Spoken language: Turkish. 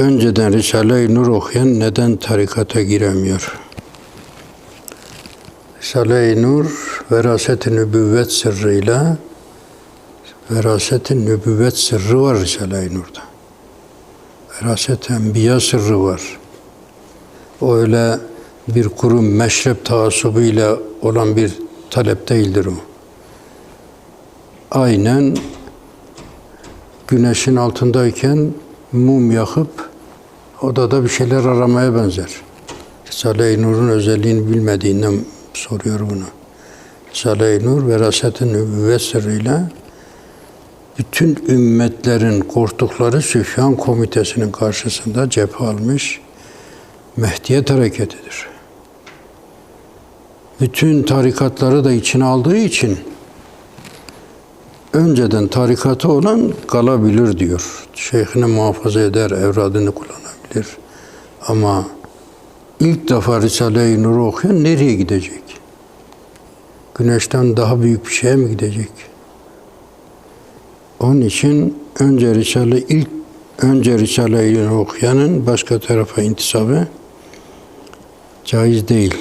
önceden Risale-i Nur okuyan neden tarikata giremiyor? Risale-i Nur veraset-i nübüvvet sırrıyla veraset-i nübüvvet sırrı var Risale-i Nur'da. Veraset-i enbiya sırrı var. O öyle bir kurum meşrep taassubuyla olan bir talep değildir o. Aynen güneşin altındayken mum yakıp odada bir şeyler aramaya benzer. Risale-i Nur'un özelliğini bilmediğinden soruyor bunu. Risale-i Nur veraset-i nübüvvet bütün ümmetlerin korktukları Süfyan Komitesi'nin karşısında cephe almış Mehdiyet hareketidir. Bütün tarikatları da içine aldığı için önceden tarikatı olan kalabilir diyor. Şeyhini muhafaza eder, evradını kullanabilir. Ama ilk defa Risale-i Nur'u okuyan nereye gidecek? Güneşten daha büyük bir şeye mi gidecek? Onun için önce Risale ilk önce Risale-i Nur okuyanın başka tarafa intisabı caiz değil.